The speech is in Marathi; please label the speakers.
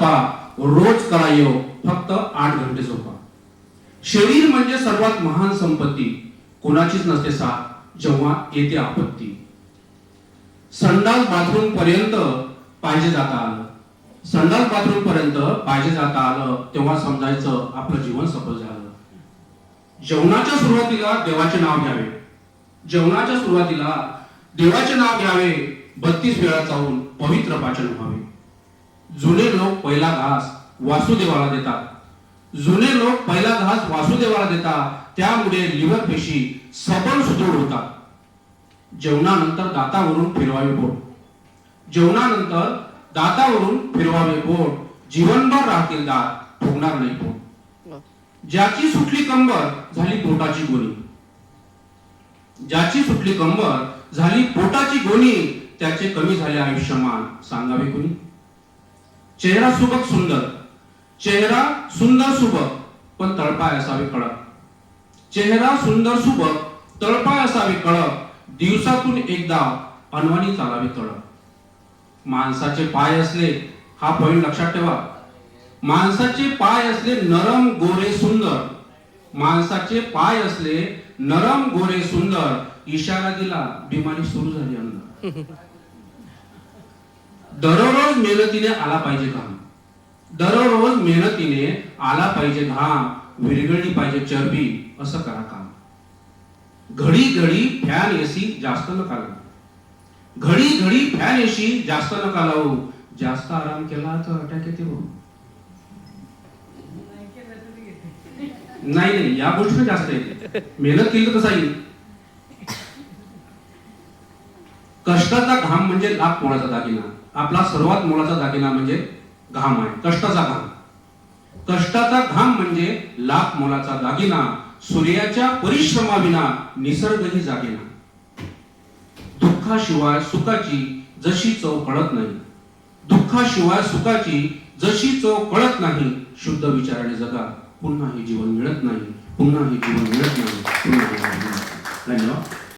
Speaker 1: जपा रोज करा योग हो, फक्त आठ घंटे झोपा. शरीर म्हणजे सर्वात महान संपत्ती. कोणाचीच नसते साथ जेव्हा येते आपत्ती. संडास बाथरूम पर्यंत पाहिजे जाता आलं. संडास बाथरूम पर्यंत पाहिजे जाता आलं तेव्हा समजायचं आपलं जीवन सफल झालं. जेवणाच्या सुरुवातीला देवाचे नाव घ्यावे. जेवणाच्या सुरुवातीला देवाचे नाव घ्यावे. बत्तीस वेळा जाऊन पवित्र पाचन व्हावे. जुने लोक पहिला घास वासुदेवाला देतात. जुने लोक पहिला घास वासुदेवाला देतात. त्यामुळे लिव्हर पेशी सबल सुदृढ होतात. जेवणानंतर दातावरून फिरवावे बोट जेवणानंतर दातावरून फिरवावे बोट जीवनभर राहतील दात फुगणार नाही पोट. ज्याची सुटली कंबर झाली पोटाची गोणी. ज्याची सुटली कंबर झाली पोटाची गोणी त्याचे कमी झाले आयुष्यमान. सांगावे कोणी? चेहरा सुबक सुंदर. चेहरा सुंदर सुबक पण तळपाय असावे कळप चेहरा सुंदर सुबक तळपाय असावे कडक. दिवसातून एकदा अनवाणी चालावे तळप. माणसाचे पाय असले हा पॉइंट लक्षात ठेवा. माणसाचे पाय असले नरम गोरे सुंदर. माणसाचे पाय असले नरम गोरे सुंदर. इशारा दिला बिमारी सुरू झाली अंदर. दररोज मेहनतीने आला पाहिजे घाम दररोज मेहनतीने आला पाहिजे घाम विरघळली पाहिजे चरबी असं करा काम. घडी घडी फॅन एसी जास्त नका लावू. घडी घडी फॅन एसी जास्त नका लावू. जास्त आराम केला तर अटॅक येते नाही नाही या गोष्टी जास्त येते. मेहनत केली तर कसा येईल. कष्टाचा घाम म्हणजे लाभ कोणाचा दागिना. आपला सर्वात मोलाचा दागिना म्हणजे घाम आहे. कष्टाचा घाम. कष्टाचा घाम म्हणजे लाख मोलाचा दागिना सूर्याच्या परिश्रमाविना निसर्गही जागेना. दुःखाशिवाय सुखाची जशी चव कळत नाही. दुःखाशिवाय सुखाची जशी चव कळत नाही शुद्ध विचाराने जगा. पुन्हा हे जीवन मिळत नाही. पुन्हा हे जीवन मिळत नाही. पुन्हा हे जीवन मिळत नाही. धन्यवाद.